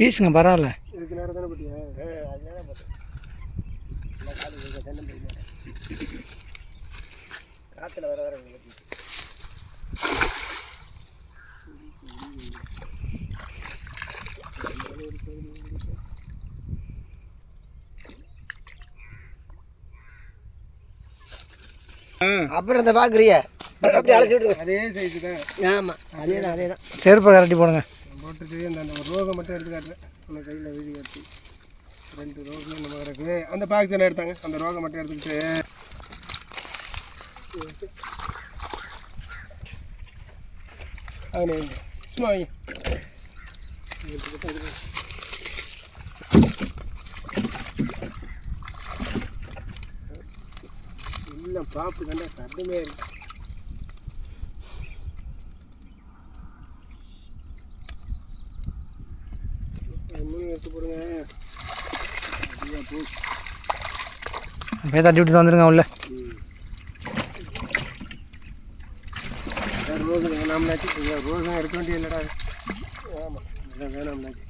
வீசுங்க பரவாயில்ல. காற்றுல வர வர அப்புறம் இந்த பார்க்குறிய அப்படி அழைச்சி விட்டுருங்க அதே சைஸு தான். ஆமாம் அதே தான் அதே தான் செருப்பை கரட்டி போடுங்க. போட்டுட்டு அந்த அந்த ஒரு ரோகம் மட்டும் எடுத்து காட்டுறேன் அந்த கையில் வீதி காட்டி. ரெண்டு ரோகம் நம்ம இருக்கு இருக்குது. அந்த பாக்ஸ் எடுத்தாங்க? அந்த ரோகம் மட்டும் எடுத்துக்கிட்டு. அவனே சும்மா வைங்க. எல்லாம் பாப்பு தானே சட்டமே இருக்குது எடுத்து போடுங்க. அப்படியா தட்டி விட்டு வந்துடுங்க உள்ள. ரோஸ் வேணாம்னாச்சு ரோஸ் எடுக்க வேண்டியது இல்லைடா. ஆமாம் வேணாம்னாச்சு.